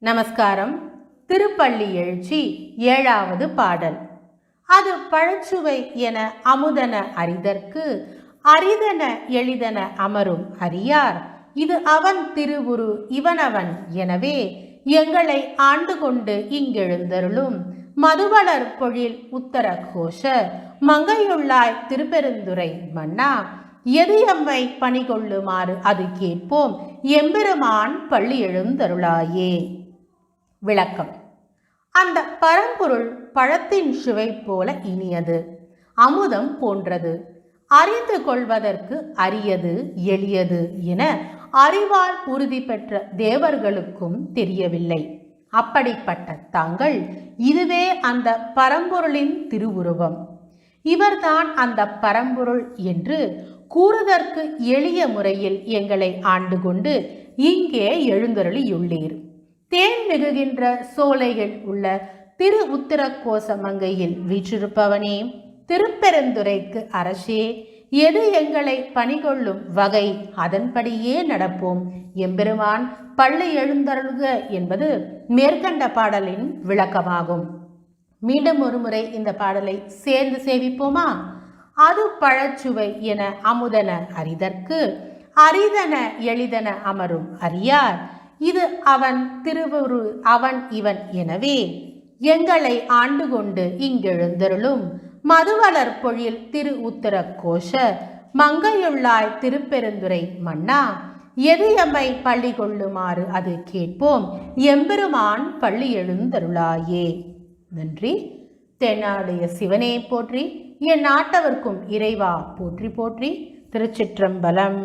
நமஸ்காரம். திருப்பள்ளி எழுச்சி ஏழாவது பாடல். அது பழச்சுவை என அமுதன அரிதற்கு அரிதன எளிதன அமரும் அறியார் இது அவன் திருவுரு இவனவன் எனவே எங்களை ஆண்டு கொண்டு இங்கெழுந்தருளும். மதுவளர் பொழில் உத்தர கோஷ மங்கையுள்ளாய் திருப்பெருந்துரை மன்னா. எது எம்மை பணிகொள்ளுமாறு அது கேட்போம். எம்பெருமான் பள்ளி எழுந்தருளாயே. விளக்கம். அந்த பரம்பொருள் பழத்தின் சுவை போல இனியது அமுதம் போன்றது. அறிந்து கொள்வதற்கு அரியது எளியது என அறிவால் உறுதி பெற்ற தேவர்களுக்கும் தெரியவில்லை. அப்படிப்பட்ட தாங்கள் இதுவே அந்த பரம்பொருளின் திருவுருவம். இவர்தான் அந்த பரம்பொருள் என்று கூறுதற்கு எளிய முறையில் எங்களை ஆண்டு கொண்டு இங்கே எழுந்தருளியுள்ளீர். தேன் மிகுகின்ற சோலைகள் உள்ள திரு உத்திர கோசமங்கையில் வீற்றிருப்பவனே திருப்பெருந்துரைக்கு அரசே எது எங்களை பணிகொள்ளும் வகை அதன்படியே நடப்போம். எம்பெருமான் பள்ளி எழுந்தருள்க என்பது மேற்கண்ட பாடலின் விளக்கமாகும். மீண்டும் ஒரு முறை இந்த பாடலை சேர்ந்து சேவிப்போமா? அது பழச்சுவை என அமுதன அரிதற்கு அரிதன எளிதன அமரும் அறியார் இது அவன் திருவுரு அவன் இவன் எனவே எங்களை ஆண்டு கொண்டு இங்கெழுந்தருளும் மதுவளர் பொழில் திரு உத்தர கோஷ மங்கையுள்ளாய் திருப்பெருந்துரை மன்னா எது எம்மை பள்ளி கொள்ளுமாறு அது கேட்போம் எம்பெருமான் பள்ளி எழுந்தருளாயே. நன்றி. தென்னாடைய சிவனே போற்றி என் நாட்டவர்க்கும் இறைவா போற்றி போற்றி திருச்சிற்றம்பலம்.